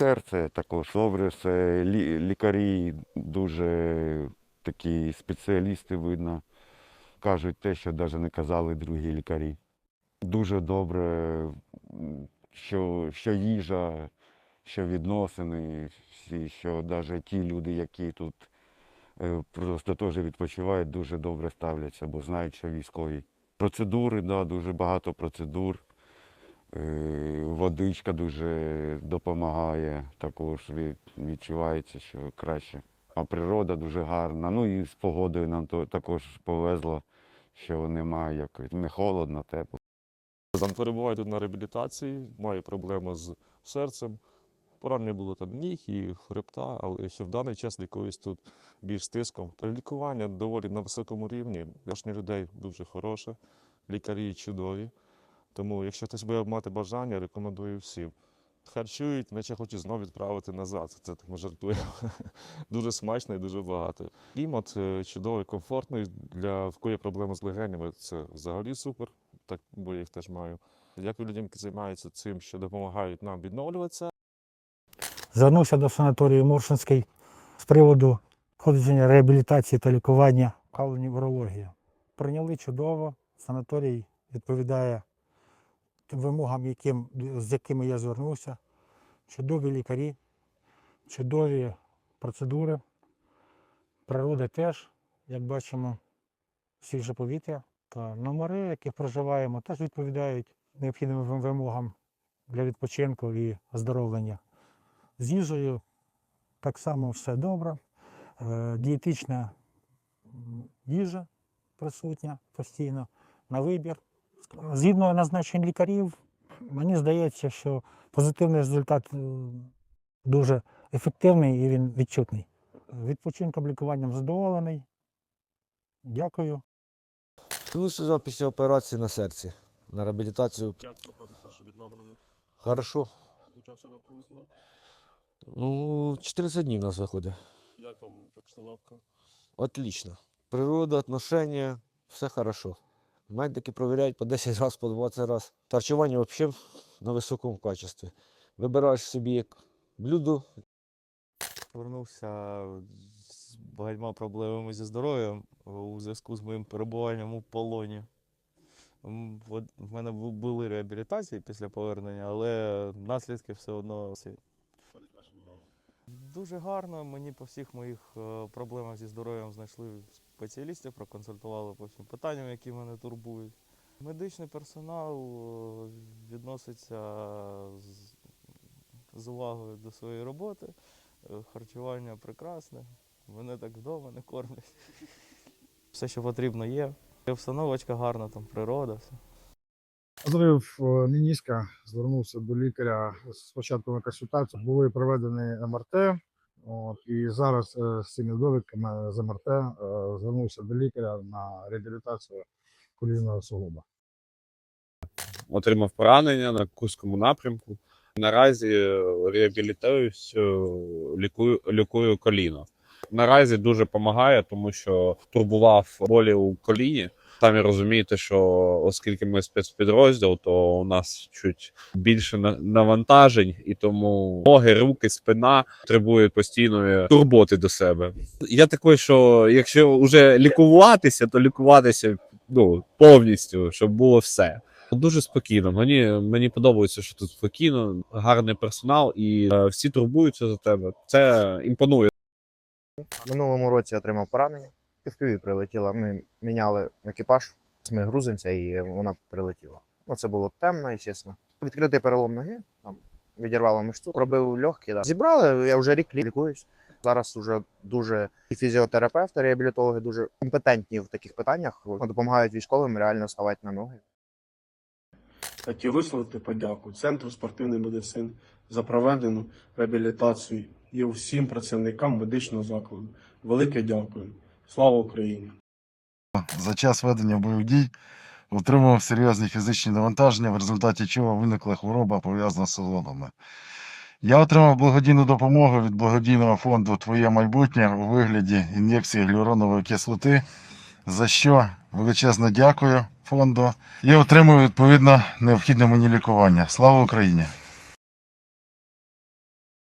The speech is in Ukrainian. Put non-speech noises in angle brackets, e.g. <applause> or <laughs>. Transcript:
серце також добре, все. Лікарі дуже такі спеціалісти видно. Кажуть те, що навіть не казали другі лікарі. Дуже добре, що, що їжа, що відносини, що навіть ті люди, які тут е, просто теж відпочивають, дуже добре ставляться, бо знають, що військові. Процедури, да, дуже багато процедур. Е, Водичка дуже допомагає, також відчувається, що краще. А природа дуже гарна. Ну і з погодою нам також повезло, що немає якось не холодно, тепло. Там перебуваю тут на реабілітації, маю проблеми з серцем. Поранення було там ніг і хребта, але ще в даний час лікуюсь тут більш тиском. Лікування доволі на високому рівні. Відношення людей дуже хороше, лікарі чудові. Тому, якщо хтось буде мати бажання, рекомендую всім. Харчують, наче хочуть знову відправити назад. Це так ми жартуємо. <laughs> дуже смачно і дуже багато. Клімат е, чудовий, комфортний. Для в є проблеми з легенями, це взагалі супер так, бо я їх теж маю. Дякую людям, які займаються цим, що допомагають нам відновлюватися. Звернувся до санаторію Моршинський з приводу ходження реабілітації та лікування калені урології. Прийняли чудово, санаторій відповідає вимогам, яким, з якими я звернувся. Чудові лікарі, чудові процедури. Природа теж, як бачимо, свіже повітря та номери, в яких проживаємо, теж відповідають необхідним вимогам для відпочинку і оздоровлення. З їжею так само все добре. Е, Дієтична їжа присутня постійно на вибір. Згідно назначень лікарів, мені здається, що позитивний результат е, дуже ефективний і він відчутний. Відпочинком лікуванням задоволений. Дякую. Тут після операції на серці. На реабілітацію. Хорошо. Ну, 14 днів у нас виходить. Як вам обстановка? Отлично. Природа, отношення, все хорошо. Медики провіряють по 10 разів, по 20 разів. Харчування взагалі на високому качестві. Вибираєш собі блюдо, Повернувся з багатьма проблемами зі здоров'ям у зв'язку з моїм перебуванням у полоні. В мене були реабілітації після повернення, але наслідки все одно. Дуже гарно. Мені по всіх моїх е, проблемах зі здоров'ям знайшли спеціалістів, проконсультували по всім питанням, які мене турбують. Медичний персонал е, відноситься з, з увагою до своєї роботи. Е, Харчування прекрасне. Мене так вдома не кормлять. <laughs> Все, що потрібно, є. Обстановочка гарна, там природа. Все. Зрив е, мініска, звернувся до лікаря спочатку на консультацію. Були проведені МРТ. От, і зараз е, з цими довідками з МРТ е, звернувся до лікаря на реабілітацію колінного суглоба. отримав поранення на Курському напрямку. Наразі реабілітуюсь, лікую, лікую коліно. Наразі дуже допомагає, тому що турбував болі у коліні. Самі розумієте, що оскільки ми спецпідрозділ, то у нас чуть більше на- навантажень, і тому ноги, руки, спина потребують постійної турботи до себе. Я такий, що якщо вже лікуватися, то лікуватися ну, повністю, щоб було все. Дуже спокійно. Мені, мені подобається, що тут спокійно, гарний персонал, і е, всі турбуються за тебе. Це імпонує. Минулому році отримав поранення. Півпіві прилетіла. Ми міняли екіпаж, ми грузимося і вона прилетіла. Ну, це було темно, і звісно. Відкритий перелом ноги, там відірвало мишцю, пробив легкі. Да. Зібрали, я вже рік лікуюсь. Зараз вже дуже і фізіотерапевти, реабілітологи дуже компетентні в таких питаннях. Допомагають військовим реально ставати на ноги. Хотів висловити подяку Центру спортивної медицини за проведену реабілітацію і всім працівникам медичного закладу. Велике дякую. Слава Україні! за час ведення бойових дій отримав серйозні фізичні навантаження, в результаті чого виникла хвороба пов'язана з суглобами. Я отримав благодійну допомогу від благодійного фонду Твоє майбутнє у вигляді ін'єкції глюронової кислоти, за що величезно дякую фонду і отримую відповідно необхідне мені лікування. Слава Україні!